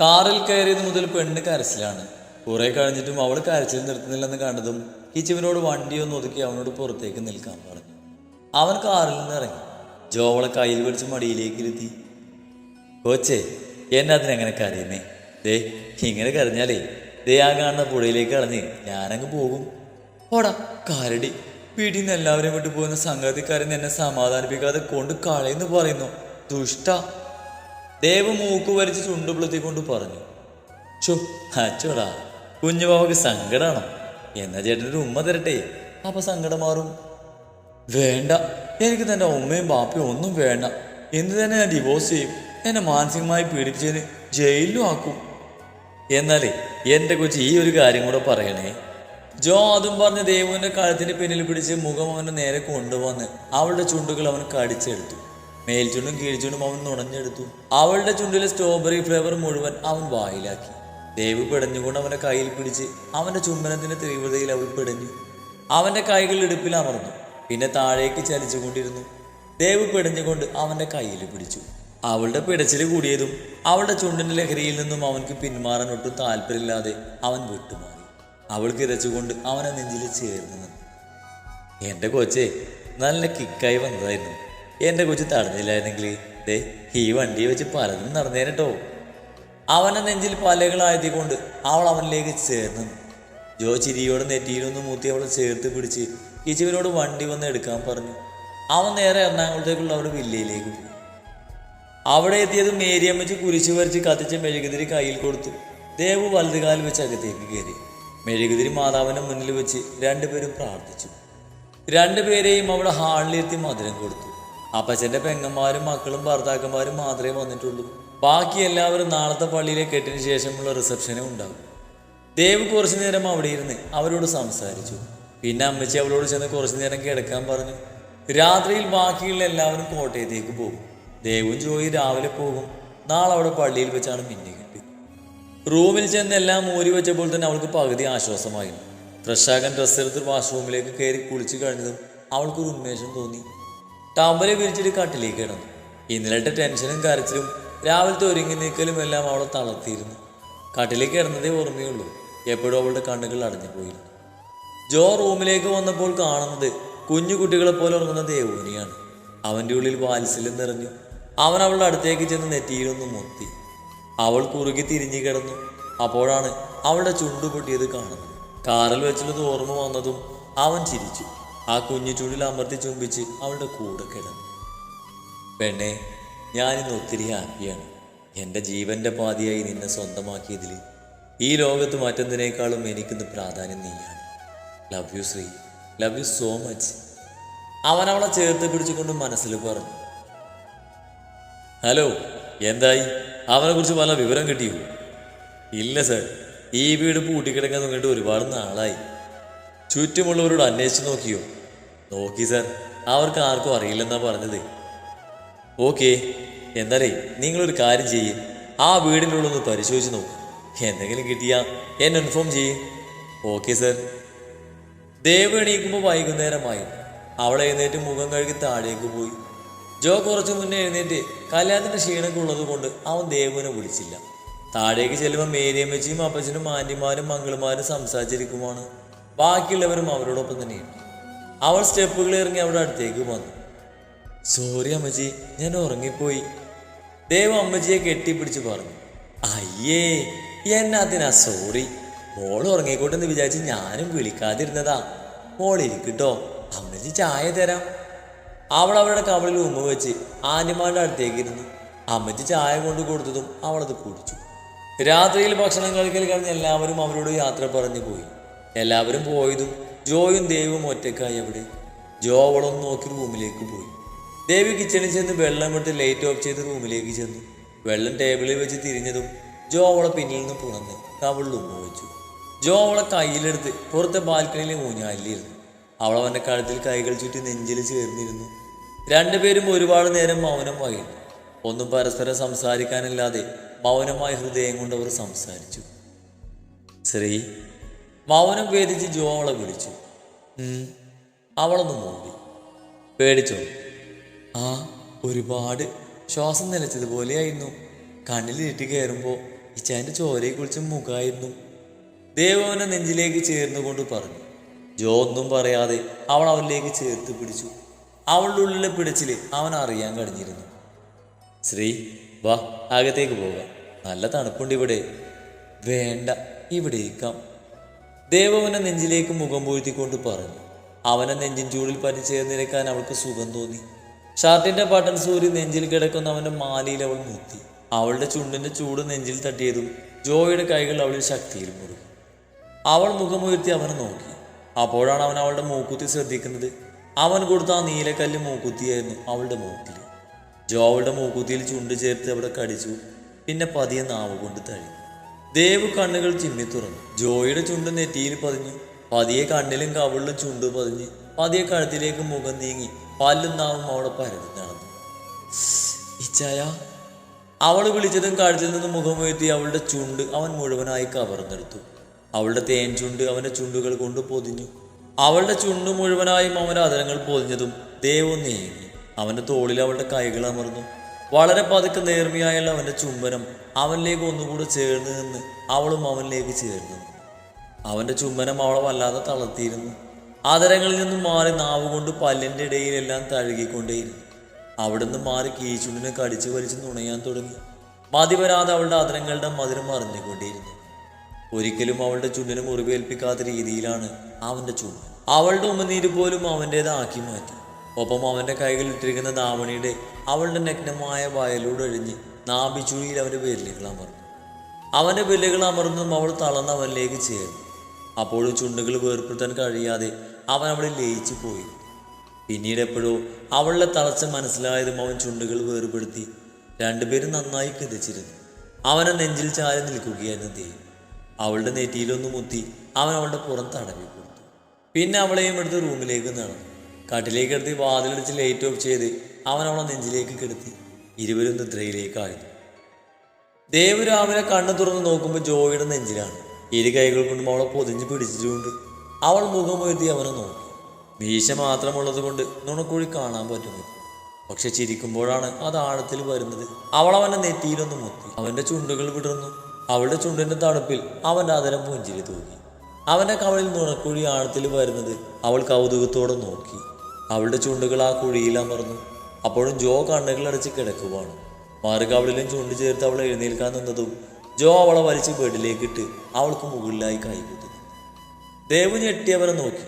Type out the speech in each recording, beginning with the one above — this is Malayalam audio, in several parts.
കാറിൽ കയറിയത് മുതൽ പെണ്ണ് കരച്ചിലാണ്. കുറെ കഴിഞ്ഞിട്ടും അവൾ കരച്ചിൽ നിർത്തുന്നില്ലെന്ന് കണ്ടതും കിച്ചുവിനോട് വണ്ടി ഒന്ന് ഒതുക്കി അവനോട് പുറത്തേക്ക് നിൽക്കാൻ പറഞ്ഞു. അവൻ കാറിൽ നിന്ന് ഇറങ്ങി. ജോവളെ കയ്യിൽ പിടിച്ച് മടിയിലേക്ക് ഇരുത്തി കോച്ചേ എന്നെ അതിനെങ്ങനെ കരയുന്നേ? ദേ ഇങ്ങനെ കരഞ്ഞാലേ ദേ ആ കാണുന്ന പുഴയിലേക്ക് കളഞ്ഞ് ഞാനങ്ങ് പോകും. ഓടാ കാരടി വീട്ടിൽ നിന്ന് എല്ലാവരെയും വിട്ടു പോകുന്ന സംഗതിക്കാരൻ എന്നെ സമാധാനിപ്പിക്കാതെ കൊണ്ട് കളയെന്ന് പറയുന്നു. ദുഷ്ട. ദേവ് മൂക്ക് വരിച്ച് ചുണ്ടുപിളുത്തിക്കൊണ്ട് പറഞ്ഞു ചോ അച്ചോടാ കുഞ്ഞുപാവക്ക് സങ്കടാണോ? എന്നാ ചേട്ടനൊരു ഉമ്മ തരട്ടെ. അപ്പൊ സങ്കടം മാറും. വേണ്ട എനിക്ക് തന്റെ ഉമ്മയും ബാപ്പയും ഒന്നും വേണ്ട. എന്ന് തന്നെ ഞാൻ ഡിവോഴ്സ് ചെയ്യും. എന്നെ മാനസികമായി പീഡിപ്പിച്ചതിന് ജയിലിലും ആക്കും. എന്നാലേ എന്റെ കൊച്ചി ഈ ഒരു കാര്യം കൂടെ പറയണേ. ജോ അതും പറഞ്ഞ് ദേവുവിന്റെ കഴുത്തിന്റെ പിന്നിൽ പിടിച്ച് മുഖം അവന്റെ നേരെ കൊണ്ടുവന്ന് അവളുടെ ചുണ്ടുകൾ അവൻ കടിച്ചെടുത്തു. മേൽചുണ്ടും കീഴ്ചുണ്ടും അവൻ നുണഞ്ഞെടുത്തു. അവളുടെ ചുണ്ടിലെ സ്ട്രോബെറി ഫ്ലേവർ മുഴുവൻ അവൻ വായിലാക്കി. ദേവ് പിടഞ്ഞുകൊണ്ട് അവന്റെ കയ്യിൽ പിടിച്ച് അവന്റെ ചുംബനത്തിന്റെ തീവ്രതയിൽ അവൾ പിടഞ്ഞു. അവന്റെ കൈകൾ ഇടുപ്പിൽ അമർന്നു. പിന്നെ താഴേക്ക് ചലിച്ചുകൊണ്ടിരുന്നു. ദേവ് പിടഞ്ഞുകൊണ്ട് അവന്റെ കയ്യിൽ പിടിച്ചു. അവളുടെ പിടച്ചിൽ കൂടിയതും അവളുടെ ചുണ്ടിന്റെ ലഹരിയിൽ നിന്നും അവൻക്ക് പിന്മാറാൻ ഒട്ടും താല്പര്യമില്ലാതെ അവൻ വിട്ടുമാറി. അവൾ കിതച്ചുകൊണ്ട് അവനെ നെഞ്ചിൽ ചേർന്ന് നിന്നു. എന്റെ കൊച്ചേ നല്ല കിക്കായി വന്നതായിരുന്നു. എന്റെ കൊച്ചു തടഞ്ഞില്ലായിരുന്നെങ്കിൽ ദേ ഈ വണ്ടി വെച്ച് പലതും നടന്നേനെട്ടോ. അവനെ നെഞ്ചിൽ പലകളായതികൊണ്ട് അവൾ അവനിലേക്ക് ചേർന്നു. ജോ ചിരിയോടെ നെറ്റിയിലൊന്ന് മൂത്തി അവളെ ചേർത്ത് പിടിച്ച് കിച്ചുവിനോട് വണ്ടി വന്ന് എടുക്കാൻ പറഞ്ഞു. അവൻ നേരെ എറണാകുളത്തേക്കുള്ള അവരുടെ വില്ലയിലേക്ക് പോയി. അവിടെ എത്തിയത് മേരിയമ്മച്ച് കുരിശു വരച്ച് കത്തിച്ച മെഴുകുതിരി കയ്യിൽ കൊടുത്തു ദേവു വലതുകാലിൽ വെച്ച് അകത്തേക്ക് കയറി. മെഴുകുതിരി മാതാവിന്റെ മുന്നിൽ വെച്ച് രണ്ടുപേരും പ്രാർത്ഥിച്ചു. രണ്ടുപേരെയും അവിടെ ഹാളിലെത്തി മധുരം കൊടുത്തു. അപ്പച്ചന്റെ പെങ്ങന്മാരും മക്കളും ഭർത്താക്കന്മാരും മാത്രമേ വന്നിട്ടുള്ളൂ. ബാക്കി എല്ലാവരും നാളത്തെ പള്ളിയിലെ കെട്ടിന് ശേഷമുള്ള റിസപ്ഷനും ഉണ്ടാകും. ദേവ് കുറച്ചു നേരം അവിടെ ഇരുന്ന് അവരോട് സംസാരിച്ചു. പിന്നെ അമ്മച്ചി അവളോട് ചെന്ന് കുറച്ചു നേരം കിടക്കാൻ പറഞ്ഞു. രാത്രിയിൽ ബാക്കിയുള്ള എല്ലാവരും കോട്ടയത്തേക്ക് പോകും. ദേവും ജോയി രാവിലെ പോകും. നാളെ അവിടെ പള്ളിയിൽ വെച്ചാണ് മിന്നി കിട്ടി. റൂമിൽ ചെന്ന് എല്ലാം മൂരി വെച്ചപ്പോൾ തന്നെ അവൾക്ക് പകുതി ആശ്വാസമായിരുന്നു ഫ്രഷാകാൻ ഡ്രസ്സ് എടുത്ത് വാഷ്റൂമിലേക്ക് കയറി കുളിച്ചു കഴിഞ്ഞതും അവൾക്കൊരു ഉന്മേഷം തോന്നി. ടവലെ വിരിച്ചിട്ട് കാട്ടിലേക്ക് കിടന്നു ഇന്നലത്തെ ടെൻഷനും കരച്ചിലും രാവിലത്തെ ഒരുങ്ങി നീക്കലും എല്ലാം അവളെ തളർത്തിയിരുന്നു. കട്ടിലേക്ക് കിടന്നതേ ഓർമ്മയുള്ളൂ. എപ്പോഴും അവളുടെ കണ്ണുകൾ അടഞ്ഞു പോയിരുന്നു. ജോ റൂമിലേക്ക് വന്നപ്പോൾ കാണുന്നത് കുഞ്ഞു കുട്ടികളെ പോലെ ഉറങ്ങുന്ന ദേവൂനിയാണ് അവന്റെ ഉള്ളിൽ വാത്സല്യം നിറഞ്ഞു. അവൻ അവളുടെ അടുത്തേക്ക് ചെന്ന് നെറ്റിയിലൊന്ന് മുത്തി. അവൾ കുറുകി തിരിഞ്ഞു കിടന്നു. അപ്പോഴാണ് അവളുടെ ചുണ്ടു പൊട്ടിയത് കാണുന്നത്. കാറിൽ വെച്ചുള്ളത് ഓർമ്മ വന്നതും അവൻ ചിരിച്ചു. ആ കുഞ്ഞു ചുഴിൽ അമർത്തി ചുംബിച്ച് അവളുടെ കൂടെ കിടന്നു. പെണ്ണെ ഞാനിന്ന് ഒത്തിരി ഹാപ്പിയാണ്. എന്റെ ജീവന്റെ പാതിയായി നിന്നെ സ്വന്തമാക്കിയതിൽ ഈ ലോകത്ത് മറ്റെന്തിനേക്കാളും എനിക്കിന്ന് പ്രാധാന്യം നീയാണ്. Love you Sree. Love you so much അവൻ അവളെ ചേർത്ത് പിടിച്ചുകൊണ്ട് മനസ്സിൽ പറഞ്ഞു. ഹലോ എന്തായി? അവനെ കുറിച്ച് പല വിവരം കിട്ടിയോ? ഇല്ല സർ. ഈ വീട് പൂട്ടിക്കിടക്കാൻ തുടങ്ങിയിട്ട് ഒരുപാട് നാളായി. ചുറ്റുമുള്ളവരോട് അന്വേഷിച്ച് നോക്കിയോ? നോക്കി സർ അവർക്ക് ആർക്കും അറിയില്ലെന്നാ പറഞ്ഞത്. ഓക്കെ എന്നാലേ നിങ്ങളൊരു കാര്യം ചെയ്യേ. ആ വീടിനുള്ളൊന്ന് പരിശോധിച്ച് നോക്ക്. എന്തെങ്കിലും കിട്ടിയാ എന്നെ ഇൻഫോം ചെയ്യേ. Okay sir. ദേവ് എണീക്കുമ്പോൾ വൈകുന്നേരമായി. അവൾ എഴുന്നേറ്റ് മുഖം കഴുകി താഴേക്ക് പോയി. ജോ കുറച്ചു മുന്നേ എഴുന്നേറ്റ് കല്യാണത്തിന്റെ ക്ഷീണമൊക്കെ ഉള്ളത് കൊണ്ട് അവൻ ദേവുവിനെ വിളിച്ചില്ല. താഴേക്ക് ചെല്ലുമ്പോൾ മേരിയമ്മച്ചിയും അപ്പച്ചനും ആന്റിമാരും മംഗളുമാരും സംസാരിച്ചിരിക്കുമാണ് ബാക്കിയുള്ളവരും അവരോടൊപ്പം തന്നെയുണ്ട് അവൾ സ്റ്റെപ്പുകൾ ഇറങ്ങി അവിടെ അടുത്തേക്ക് വന്നു. സോറി അമ്മജി ഞാൻ ഉറങ്ങിപ്പോയി. ദേവ് അമ്മജിയെ കെട്ടിപ്പിടിച്ച് പറഞ്ഞു. അയ്യേ എന്നാത്തിനാ സോറി? മോൾ ഉറങ്ങിക്കോട്ടെന്ന് വിചാരിച്ച് ഞാനും വിളിക്കാതിരുന്നതാ. മോൾ ഇരിക്കട്ടോ. അമ്മജി ചായ തരാം. അവൾ അവളുടെ കവളിൽ ഉമ്മ വെച്ച് ആന്റിമാരുടെ അടുത്തേക്ക് ഇരുന്നു. അമ്മച്ചി ചായ കൊണ്ട് കൊടുത്തതും അവളത് കുടിച്ചു. രാത്രിയിൽ ഭക്ഷണം കഴിക്കൽ കഴിഞ്ഞ് എല്ലാവരും അവരോട് യാത്ര പറഞ്ഞു പോയി. എല്ലാവരും പോയതും ജോയും ദേവും ഒറ്റക്കായി അവിടെ. ജോ അവളൊന്ന് നോക്കി റൂമിലേക്ക് പോയി. ദേവി കിച്ചണിൽ ചെന്ന് വെള്ളം വിട്ട് ലൈറ്റ് ഓഫ് ചെയ്ത് റൂമിലേക്ക് ചെന്നു. വെള്ളം ടേബിളിൽ വെച്ച് തിരിഞ്ഞതും ജോ അവളെ പിന്നിൽ നിന്ന് പുണർന്ന് കവളിൽ ഉമ്മ വെച്ചു ജോ അവളെ കയ്യിലെടുത്ത് പുറത്തെ ബാൽക്കണിയിലെ ഊഞ്ഞാലിലിരുന്നു. അവൾ അവന്റെ കഴുത്തിൽ കൈകൾ ചുറ്റി നെഞ്ചിൽ ചേർന്നിരുന്നു. രണ്ടുപേരും ഒരുപാട് നേരം മൗനം വൈകിട്ടു ഒന്നും പരസ്പരം സംസാരിക്കാനില്ലാതെ മൗനമായ ഹൃദയം കൊണ്ട് അവർ സംസാരിച്ചു. ശ്രീ മൗനം ഭേദിച്ച് ജോവളെ വിളിച്ചു അവളൊന്നും മൂടി. പേടിച്ചോ? ആ ഒരുപാട് ശ്വാസം നിലച്ചതുപോലെയായിരുന്നു കണ്ണിൽ ഇട്ടി കയറുമ്പോൾ ഇച്ചാന്റെ ചോരയെ കുറിച്ച് മുഖമായിരുന്നു ദേവോനെ അവനെ നെഞ്ചിലേക്ക് ചേർന്നുകൊണ്ട് പറഞ്ഞു. ജോ ഒന്നും പറയാതെ അവൾ അവനിലേക്ക് ചേർത്ത് പിടിച്ചു. അവളുടെ ഉള്ളിലെ പിടിച്ചിൽ അവൻ അറിയാൻ കഴിഞ്ഞിരുന്നു. ശ്രീ വാ അകത്തേക്ക് പോകാം. നല്ല തണുപ്പുണ്ട് ഇവിടെ. വേണ്ട ഇവിടെ ഇരിക്കാം ദേവവനെ നെഞ്ചിലേക്ക് മുഖം പൂഴ്ത്തിക്കൊണ്ട് പറഞ്ഞു അവനെ നെഞ്ചിൻ ചൂടിൽ പരിചേർന്നിരക്കാൻ അവൾക്ക് സുഖം തോന്നി. ഷാർട്ടിന്റെ ബട്ടൺ സൂരി നെഞ്ചിൽ കിടക്കുന്ന അവന്റെ മാലയിൽ അവൾ മുത്തി. അവളുടെ ചുണ്ടിന്റെ ചൂട് നെഞ്ചിൽ തട്ടിയതും ജോയുടെ കൈകൾ അവളിൽ ശക്തിയിൽ മുറുകി. അവൾ മുഖമുയർത്തി അവനെ നോക്കി. അപ്പോഴാണ് അവൻ അവളുടെ മൂക്കുത്തി ശ്രദ്ധിക്കുന്നത്. അവൻ കൊടുത്ത ആ നീലക്കല്ല് മൂക്കുത്തിയായിരുന്നു അവളുടെ മൂക്കിൽ ജോ അവളുടെ മൂക്കുത്തിയിൽ ചുണ്ട് ചേർത്ത് അവിടെ കടിച്ചു പിന്നെ പതിയെ നാവ് കൊണ്ട് തഴി. ദേവ് കണ്ണുകൾ ചിമ്മി തുറന്നു. ജോയിയുടെ ചുണ്ട് നെറ്റിയിൽ പതിഞ്ഞു. പതിയെ കണ്ണിലും കവിളിലും ചുണ്ട് പതിഞ്ഞ് പതിയെ കഴുത്തിലേക്ക് മുഖം നീങ്ങി പല്ലും നാവും അവളെ പരതി നടന്നു. ഇച്ചായ അവൾ വിളിച്ചതും കഴുത്തിൽ നിന്ന് മുഖം മുഖമുയർത്തി അവളുടെ ചുണ്ട് അവൻ മുഴുവനായി കവർന്നെടുത്തു. അവളുടെ തേൻ ചുണ്ട് അവന്റെ ചുണ്ടുകൾ കൊണ്ട് പൊതിഞ്ഞു. അവളുടെ ചുണ്ട് മുഴുവനായും അവന്റെ അതരങ്ങൾ പൊതിഞ്ഞതും ദേവ് നീങ്ങി അവന്റെ തോളിൽ അവളുടെ കൈകൾ അമർന്നു. വളരെ പതുക്കെ നേർമയായുള്ള അവന്റെ ചുംബനം അവനിലേക്ക് ഒന്നുകൂടി ചേർന്ന് നിന്ന് അവളും അവനിലേക്ക് ചേർന്നു. അവന്റെ ചുംബനം അവളെ വല്ലാതെ തളർത്തിയിരുന്നു. ആദരങ്ങളിൽ നിന്നും മാറി നാവ് കൊണ്ട് പല്ലിന്റെ ഇടയിലെല്ലാം തഴുകിക്കൊണ്ടേയിരുന്നു. അവിടുന്ന് മാറി കീച്ചുണ്ടിനെ കടിച്ചു വലിച്ച് നുണയാൻ തുടങ്ങി. മതി വരാതെ അവളുടെ ആദരങ്ങളുടെ മധുരം അറിഞ്ഞുകൊണ്ടേയിരുന്നു. ഒരിക്കലും അവളുടെ ചുണ്ടിനെ മുറിവേൽപ്പിക്കാത്ത രീതിയിലാണ് അവന്റെ ചുണ്ട് അവളുടെ ഉമ്മനീര് പോലും അവന്റേതാക്കി മാറ്റി. ഒപ്പം അവന്റെ കൈകളിട്ടിരിക്കുന്ന ദാവണിയുടെ അവളുടെ നഗ്നമായ വയലൂടെ ഒഴിഞ്ഞ് നാഭിച്ചുഴിയിൽ അവന്റെ വിരലുകൾ അമർന്നു. അവന്റെ വിരലുകൾ അമർന്നും അവൾ തളർന്ന് അവനിലേക്ക് ചേർന്നു. അപ്പോഴും ചുണ്ടുകൾ വേർപ്പെടുത്താൻ കഴിയാതെ അവൻ അവിടെ ലയിച്ചു പോയി. പിന്നീട് എപ്പോഴോ അവളുടെ തളർച്ച മനസ്സിലായതും അവൻ ചുണ്ടുകൾ വേർപെടുത്തി രണ്ടുപേരും നന്നായി കിതച്ചിരുന്നു. അവനെ നെഞ്ചിൽ ചാരി നിൽക്കുകയായിരുന്നു ദേവ്. അവളുടെ നെറ്റിയിലൊന്ന് മുത്തി അവൻ അവളുടെ പുറം തടവി കൊടുത്തു. പിന്നെ അവളെയും എടുത്ത് റൂമിലേക്ക് നടന്നു. കട്ടിലേക്ക് എടുത്ത് വാതിലടിച്ച് ലൈറ്റ് ഓഫ് ചെയ്ത് അവൻ അവളെ നെഞ്ചിലേക്ക് കിടത്തി. ഇരുവരും നിദ്രയിലേക്കായിരുന്നു. ദേവ് രാവിലെ കണ്ണു തുറന്ന് നോക്കുമ്പോൾ ജോയിയുടെ നെഞ്ചിലാണ്. ഇരു കൈകൾ കൊണ്ടും അവളെ പൊതിഞ്ഞ് പിടിച്ചിട്ടുണ്ട്. അവൾ മുഖം ഉയർത്തി അവനെ നോക്കി. മീശ മാത്രമുള്ളത് കൊണ്ട് നുണക്കുഴി കാണാൻ പറ്റുന്നു. പക്ഷെ ചിരിക്കുമ്പോഴാണ് അത് ആഴത്തിൽ വരുന്നത്. അവൾ അവന്റെ നെറ്റിയിലൊന്ന് മുത്തി. അവന്റെ ചുണ്ടുകൾ വിടർന്നു. അവളുടെ ചുണ്ടിന്റെ തണുപ്പിൽ അവന്റെ അതരം പുഞ്ചിരി തൂക്കി അവന്റെ കവളിൽ നുണക്കുഴി ആഴത്തിൽ വരുന്നത് അവൾ കൗതുകത്തോടെ നോക്കി. അവളുടെ ചുണ്ടുകൾ ആ കുഴിയിൽ അമർന്നു. അപ്പോഴും ജോ കണ്ണുകൾ അടച്ച് കിടക്കുവാണ്. മറുകവളിലും ചുണ്ട് ചേർത്ത് അവൾ എഴുന്നേൽക്കാൻ നിന്നതും ജോ അവളെ വലിച്ച് ബെഡിലേക്ക് ഇട്ട് അവൾക്ക് മുകളിലായി കൈകുത്തി ദേവു ഞെട്ടി അവരെ നോക്കി.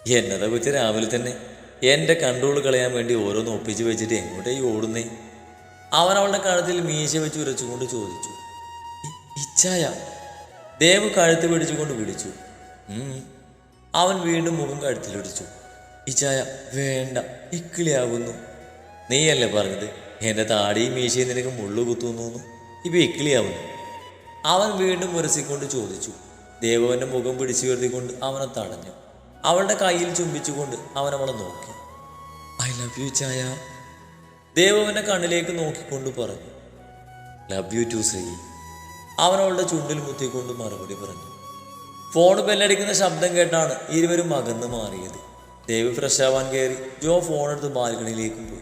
എന്നതെ വെച്ച് രാവിലെ തന്നെ. എന്റെ കൺട്രോൾ കളയാൻ വേണ്ടി ഓരോന്ന് ഒപ്പിച്ച് വെച്ചിട്ട് എങ്ങോട്ടേ ഈ ഓടുന്നേ? അവൻ അവളുടെ കഴുത്തിൽ മീശ വെച്ച് ഉരച്ചുകൊണ്ട് ചോദിച്ചു. ഇച്ഛായ ദേവ് കഴുത്ത് പിടിച്ചുകൊണ്ട് വിളിച്ചു. അവൻ വീണ്ടും മുഖം കഴുത്തിലിടിച്ചു. ഇച്ചായ വേണ്ട ഇക്കിളിയാകുന്നു നീയല്ലേ പറഞ്ഞത്? എന്റെ താടിയും മീശയും നിനക്ക് മുള്ളു കുത്തുന്നു ഇപ്പൊ ഇക്കിളിയാവുന്നു അവൻ വീണ്ടും ഉരസിക്കൊണ്ട് ചോദിച്ചു. ദേവവന്റെ മുഖം പിടിച്ചു കരുതിക്കൊണ്ട് അവനെ തടഞ്ഞു. അവളുടെ കയ്യിൽ ചുംബിച്ചുകൊണ്ട് അവൻ അവളെ നോക്കി. ഐ ലവ് യു ചായ. ദേവവന്റെ കണ്ണിലേക്ക് നോക്കിക്കൊണ്ട് പറഞ്ഞു. ലവ് യു ടു ശ്രീ അവൻ അവളുടെ ചുണ്ടിൽ മുത്തിക്കൊണ്ട് മറുപടി പറഞ്ഞു. ഫോൺ ബെല്ലടിക്കുന്ന ശബ്ദം കേട്ടാണ് ഇരുവരും അകന്ന് മാറിയത്. ദേവ് ഫ്രഷ് ആവാൻ കയറി ജോ ഫോൺ എടുത്ത് ബാൽക്കണിയിലേക്കും പോയി.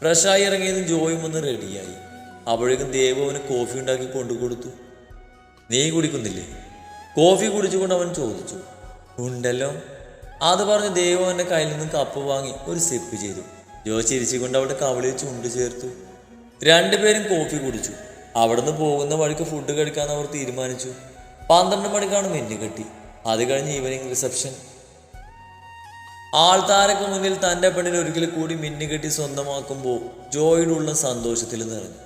ഫ്രഷായി ഇറങ്ങിയതും ജോയും ഒന്ന് റെഡിയായി. അപ്പോഴേക്കും ദേവ് അവന് കോഫി ഉണ്ടാക്കി കൊണ്ടു കൊടുത്തു നീ കുടിക്കുന്നില്ലേ? കോഫി കുടിച്ചുകൊണ്ട് അവൻ ചോദിച്ചു. ഉണ്ടല്ലോ. അത് പറഞ്ഞ് ദേവ് അവന്റെ കയ്യിൽ നിന്നും കപ്പ് വാങ്ങി ഒരു സിപ്പ് ചെയ്തു. ജോ ചിരിച്ചുകൊണ്ട് അവിടെ കവളിൽ ചുണ്ട് ചേർത്തു. രണ്ടുപേരും കോഫി കുടിച്ചു. അവിടുന്ന് പോകുന്ന വഴിക്ക് ഫുഡ് കഴിക്കാൻ അവർ തീരുമാനിച്ചു. പന്ത്രണ്ട് മണിക്കാണ് മെന്നു കെട്ടി. അത് കഴിഞ്ഞ് ഈവനിങ് റിസപ്ഷൻ ആൾത്താരക്ക് മുന്നിൽ തന്റെ പെണ്ണിൽ ഒരിക്കൽ കൂടി മിന്നുകെട്ടി സ്വന്തമാക്കുമ്പോൾ ജോയിലുള്ള സന്തോഷത്തിൽ നിറഞ്ഞു.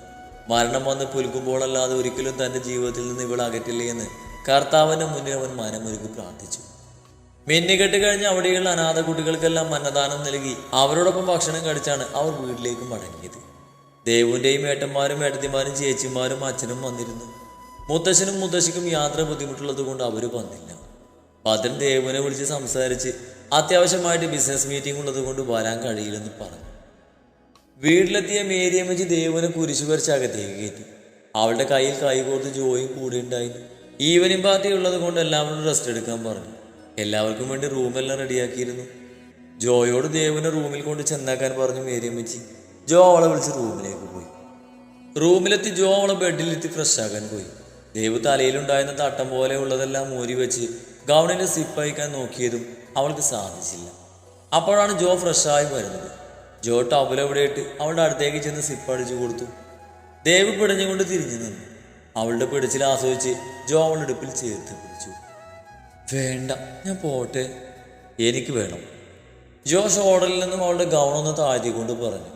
മരണം വന്ന് പുൽക്കുമ്പോഴല്ലാതെ ഒരിക്കലും തന്റെ ജീവിതത്തിൽ നിന്ന് ഇവൾ അകറ്റില്ലേ എന്ന് കർത്താവിന്റെ മുന്നിൽ അവൻ മനമൊരുക്കി പ്രാർത്ഥിച്ചു. മിന്നുകെട്ട് കഴിഞ്ഞ് അവിടെയുള്ള അനാഥ കുട്ടികൾക്കെല്ലാം മന്നദാനം നൽകി അവരോടൊപ്പം ഭക്ഷണം കഴിച്ചാണ് അവർ വീട്ടിലേക്ക് മടങ്ങിയത്. ദേവുവിന്റെയും ഏട്ടന്മാരും ഏട്ടത്തിമാരും ചേച്ചിമാരും അച്ഛനും വന്നിരുന്നു. മുത്തശ്ശനും മുത്തശ്ശിക്കും യാത്ര ബുദ്ധിമുട്ടുള്ളത് കൊണ്ട് അവർ വന്നില്ല. ഭദ്രൻ ദേവനെ വിളിച്ച് സംസാരിച്ച് അത്യാവശ്യമായിട്ട് ബിസിനസ് മീറ്റിംഗ് ഉള്ളത് കൊണ്ട് വരാൻ കഴിയില്ലെന്ന് പറഞ്ഞു. വീട്ടിലെത്തിയ മേരിയമ്മച്ചി ദേവനെ കുരിശു വരച്ച് അകത്തേക്ക് കയറ്റി. അവളുടെ കയ്യിൽ കൈ കോർത്ത് ജോയും കൂടെ ഉണ്ടായി. ഈവനിങ് പാർട്ടി ഉള്ളത് കൊണ്ട് എല്ലാവരും റെസ്റ്റ് എടുക്കാൻ പറഞ്ഞു. എല്ലാവർക്കും വേണ്ടി റൂമെല്ലാം റെഡിയാക്കിയിരുന്നു ജോയോട് ദേവനെ റൂമിൽ കൊണ്ട് ചെന്നാക്കാൻ പറഞ്ഞു മേരിയമ്മച്ചി ജോ അവളെ വിളിച്ച് റൂമിലേക്ക് പോയി. റൂമിലെത്തി ജോ അവളെ ബെഡിലെത്തി ഫ്രഷ് ആകാൻ പോയി. ദേവ് തലയിലുണ്ടായിരുന്ന തട്ടം പോലെ ഉള്ളതെല്ലാം മൂരി വെച്ച് ഗൗണിന്റെ സിപ്പ് അയക്കാൻ നോക്കിയതും അവൾക്ക് സാധിച്ചില്ല. അപ്പോഴാണ് ജോ ഫ്രഷായി വരുന്നത്. ജോ ടവലെവിടെ ഇട്ട് അവളുടെ അടുത്തേക്ക് ചെന്ന് സിപ്പ് അടിച്ചു കൊടുത്തു. ദേവ് പിടഞ്ഞുകൊണ്ട് തിരിഞ്ഞു നിന്നു. അവളുടെ പിടിച്ചിൽ ആസ്വദിച്ച് ജോ അവളുടെ ഇടുപ്പിൽ ചേർത്ത് പിടിച്ചു. വേണ്ട ഞാൻ പോട്ടെ. എനിക്ക് വേണം. ജോ ഷോഡലിൽ നിന്നും അവളുടെ ഗൗണൊന്ന് താഴ്ത്തിക്കൊണ്ട് പറഞ്ഞു.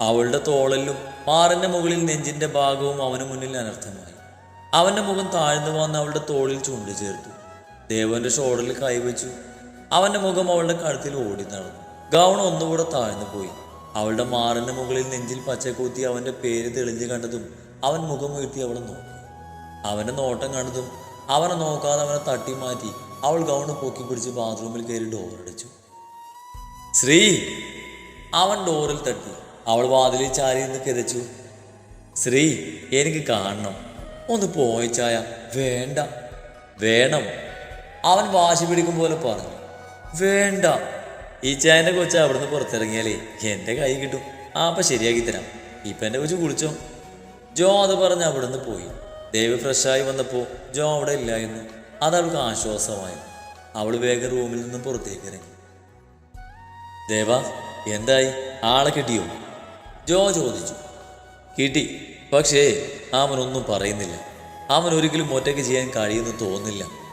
അവളുടെ തോളലിലും മാറിന്റെ മുകളിൽ നെഞ്ചിന്റെ ഭാഗവും അവന് മുന്നിൽ അനർത്ഥമായി. അവന്റെ മുഖം താഴ്ന്നു വന്ന് അവളുടെ തോളിൽ ചുണ്ടു ചേർത്തു ദേവന്റെ ഷോൾഡറിൽ കൈവച്ചു. അവന്റെ മുഖം അവളുടെ കഴുത്തിൽ ഓടി നടന്നു. ഗൗൺ ഒന്നുകൂടെ താഴ്ന്നു പോയി. അവളുടെ മാറിന്റെ മുകളിൽ നെഞ്ചിൽ പച്ചക്കൂത്തി അവന്റെ പേര് തെളിഞ്ഞു കണ്ടതും അവൻ മുഖം വീഴ്ത്തി അവളെ നോക്കി. അവന്റെ നോട്ടം കണ്ടതും അവനെ നോക്കാതെ അവനെ തട്ടി മാറ്റി അവൾ ഗൗണ് പൊക്കി പിടിച്ച് ബാത്റൂമിൽ കയറി ഡോറടിച്ചു ശ്രീ! അവൻ ഡോറിൽ തട്ടി. അവൾ വാതിലിൽ ചാരി നിന്ന് കിതച്ചു. ശ്രീ എനിക്ക് കാണണം. ഒന്ന് പോയിച്ചായ ചായ. വേണ്ട. വേണം. അവൻ വാശി പിടിക്കും പോലെ പറഞ്ഞു. വേണ്ട. ഈ ചായന്റെ കൊച്ച അവിടുന്ന് പുറത്തിറങ്ങിയാലേ എന്റെ കൈ കിട്ടും. ആ ശരിയാക്കി തരാം. ഇപ്പൊ എന്റെ കൊച്ചു കുളിച്ചോ? ജോ അത് പറഞ്ഞ് അവിടുന്ന് പോയി. ദേവ് ഫ്രഷായി വന്നപ്പോൾ ജോ അവിടെ ഇല്ലായിരുന്നു അത് അവൾക്ക് ആശ്വാസമായി. അവൾ വേഗം റൂമിൽ നിന്നും പുറത്തേക്ക് ഇറങ്ങി. ദേവ എന്തായി? ആളെ കിട്ടിയോ? ജോ ചോദിച്ചു. കിട്ടി. പക്ഷേ അവനൊന്നും പറയുന്നില്ല. അവൻ ഒരിക്കലും ഒറ്റയ്ക്ക് ചെയ്യാൻ കഴിയുമെന്ന് തോന്നുന്നില്ല.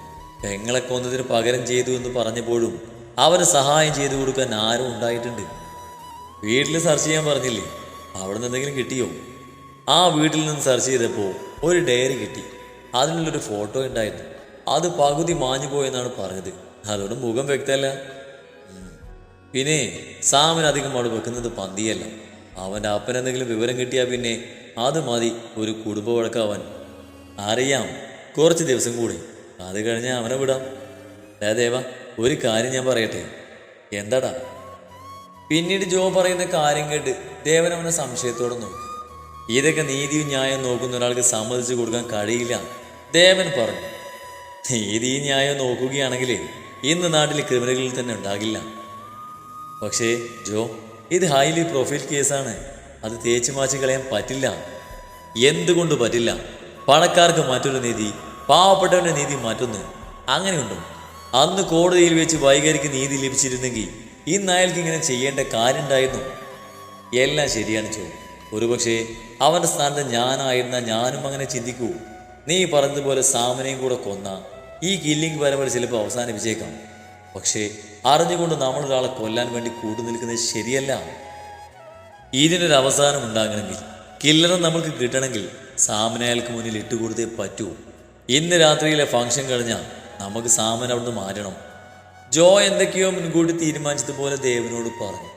പെങ്ങളെ കൊന്നതിന് പകരം ചെയ്തു എന്ന് പറഞ്ഞപ്പോഴും അവന് സഹായം ചെയ്തു കൊടുക്കാൻ ആരും ഉണ്ടായിട്ടുണ്ട്. വീട്ടിൽ സെർച്ച് ചെയ്യാൻ പറഞ്ഞില്ലേ? അവിടെ നിന്ന് എന്തെങ്കിലും കിട്ടിയോ? ആ വീട്ടിൽ നിന്ന് സെർച്ച് ചെയ്തപ്പോൾ ഒരു ഡയറി കിട്ടി. അതിനുള്ളൊരു ഫോട്ടോ ഉണ്ടായിരുന്നു. അത് പകുതി മാഞ്ഞു പോയെന്നാണ് പറഞ്ഞത്. അതോട് മുഖം വ്യക്തമല്ല. പിന്നെ സാമൻ അധികം അവിടെ വെക്കുന്നത് പന്തിയല്ല. അവന്റെ അപ്പനെന്തെങ്കിലും വിവരം കിട്ടിയാൽ പിന്നെ അത് മതി. ഒരു കുടുംബ വഴക്കാവാൻ അറിയാം. കുറച്ച് ദിവസം കൂടി. അത് കഴിഞ്ഞ് അവനെ വിടാം. ദേ ദേവ ഒരു കാര്യം ഞാൻ പറയട്ടെ? എന്താടാ? പിന്നീട് ജോ പറയുന്ന കാര്യം കേട്ട് ദേവൻ അവനെ സംശയത്തോടെ നോക്കി. ഇതൊക്കെ നീതിയും ന്യായവും നോക്കുന്ന ഒരാൾക്ക് സമ്മതിച്ചു കൊടുക്കാൻ കഴിയില്ല ദേവൻ പറഞ്ഞു. നീതിയും ന്യായം നോക്കുകയാണെങ്കിൽ ഇന്ന് നാട്ടിൽ ക്രിമിനലുകളിൽ തന്നെ ഉണ്ടാകില്ല. പക്ഷേ ജോ ഇത് ഹൈലി പ്രൊഫൈൽ കേസാണ് അത് തേച്ചു മാച്ച് കളയാൻ പറ്റില്ല. എന്തുകൊണ്ട് പറ്റില്ല? പണക്കാർക്ക് മറ്റൊരു നീതി പാവപ്പെട്ടവന്റെ നീതി മാറ്റുന്നു. അങ്ങനെയുണ്ടോ? അന്ന് കോടതിയിൽ വെച്ച് വൈകാരിക്ക് നീതി ലഭിച്ചിരുന്നെങ്കിൽ ഇന്ന് അയാൾക്ക് ഇങ്ങനെ ചെയ്യേണ്ട കാര്യമുണ്ടായിരുന്നു. എല്ലാം ശരിയാണ് ചോ. ഒരുപക്ഷെ അവന്റെ സ്ഥാനത്ത് ഞാനായിരുന്ന ഞാനും അങ്ങനെ ചിന്തിക്കൂ. നീ പറഞ്ഞതുപോലെ സാമനെയും കൂടെ കൊന്ന ഈ കില്ലിംഗ് പരമ്പര ചിലപ്പോൾ അവസാനിപ്പിച്ചേക്കാം. പക്ഷേ അറിഞ്ഞുകൊണ്ട് നമ്മളൊരാളെ കൊല്ലാൻ വേണ്ടി കൂട്ടു നിൽക്കുന്നത് ശരിയല്ല. ഇതിനൊരു അവസാനം ഉണ്ടാകണമെങ്കിൽ കില്ലറെ നമ്മൾക്ക് കിട്ടണമെങ്കിൽ സാമനയാൾക്ക് മുന്നിൽ ഇട്ടുകൊടുത്തേ പറ്റൂ. ഇന്ന് രാത്രിയിലെ ഫംഗ്ഷൻ കഴിഞ്ഞാൽ നമുക്ക് സാമൻ അവിടുന്ന് മാറ്റണം. ജോ എന്തൊക്കെയോ മുൻകൂട്ടി തീരുമാനിച്ചതുപോലെ ദേവനോട് പറഞ്ഞു.